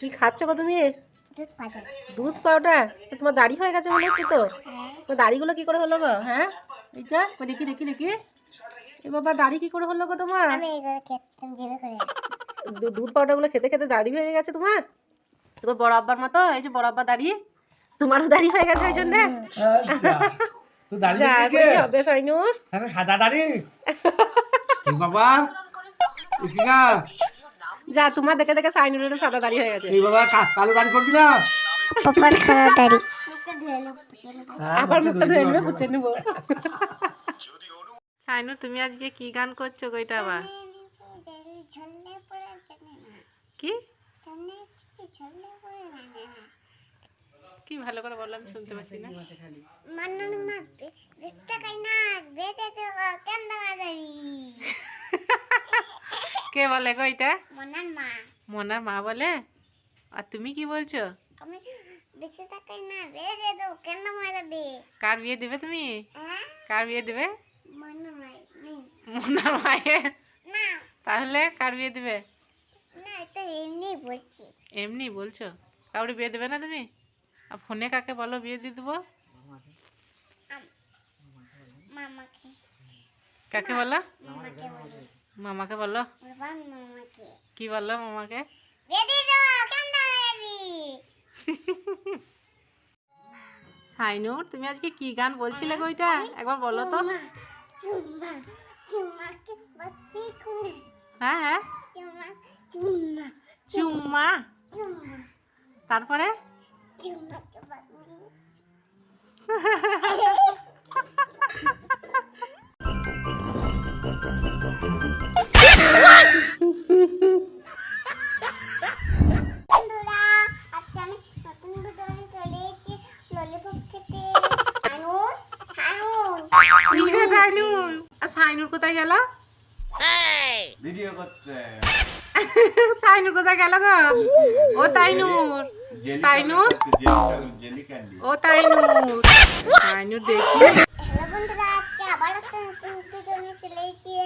কি খাচ্ছ গো তুমি দুধ পাউডার তো তোমার দাড়ি হয়ে গেছে মনে হচ্ছে তো? হ্যাঁ। তোমার দাড়িগুলো কি করে হলো গো? হ্যাঁ? এইটা দেখি দেখি দেখি। এ বাবা দাড়ি কি করে হলো গো তোমার? আমি এগুলো খেতাম জিভে করে দু- দুধ পাউডারগুলো খেতে খেতে দাড়ি হয়ে গেছে তোমার? তোমার বড় আব্বার মতো? এই যে বড় আব্বা দাড়ি। তোমারও দাড়ি হয়ে গেছে ওই জন্য? তুই দাঁড়িয়ে যা দেখে। করে হবে সাইনুর হ্যাঁ সাদা দাড়ি। বাবা? যা তোমার দেখে দেখে সাইনুরেরও সাদা দাড়ি হয়ে গেছে। এই বাবা কালো দাড়ি করবি না? পাপার খাওয়া দাড়ি। হ্যাঁ, আবার মুখটা ধুয়ে নেবে পুছে নেব। সাইনুর তুমি আজকে কি গান করছ গো এটা আবার? কি? কি ভালো করে বললাম শুনতে পাচ্ছি না মান্নান মা বিস্তা কাই না বেতে তো কেন দাঁড়া যাবি কে বলে গো এটা? মনার মা। মনার মা বলে? আর তুমি কি বলছো? আমি বেঁচে থাকাই না বেড়ে তো কেন মারাবে? কার বিয়ে দেবে তুমি? হ্যাঁ? কার বিয়ে দেবে? মনে নাই নেই মনার মায়ের? না। তাহলে কার বিয়ে দেবে? না এটা এমনি বলছি। এমনি বলছো? কাউরে বিয়ে দেবে না তুমি? আর ফোনে কাকে বলো বিয়ে দিয়ে দেবো? কাকে বলো। মামাকে বলো। কি বলল মামাকে? সাইনুর, তুমি আজকে কি গান বলছিলে গো ওইটা একবার বলো তো। হ্যাঁ হ্যাঁ। চুম্মা। চুম্মা সাইনুর আর সাইনুর কোথায় গেল? ভিডিও করছে। সাইনুর কোথায় গেল গো? ও তাইনুর। জেলি তাইনুর? ও তাইনুর। তাইনুর দেখি। বন্ধুরা আজকে আবার একটা নতুন ভিডিও নিয়ে চলে এসেছি।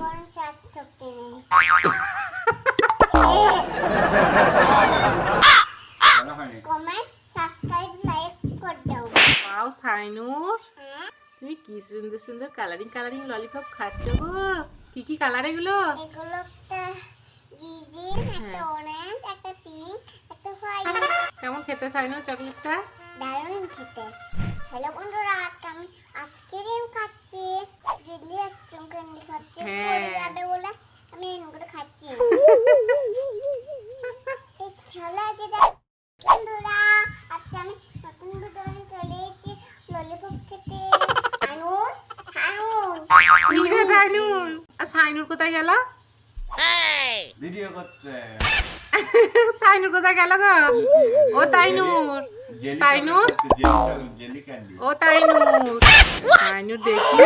কোন স্বাস্থ্য কমেন্ট সাবস্ক্রাইব লাইক করে দাও। পাও সাইনুর। হ্যাঁ। তুমি কি সুন্দর সুন্দর কালারিং কালারিং ললিপপ খাচ্ছ গো? কি কি কালার এগুলো? হোয়াইট কেমন খেতে চাই না চকলেটটা দারুণ খেতে। হ্যালো বন্ধুরা আজকে আমি কিসে সাইনুর আর সাইনুর কোথায় গেল? ভিডিও করছে। সাইনুর কোথায় গেল গো? ও তাইনুর। তাইনুর? ও তাইনুর। তাইনুর দেখি।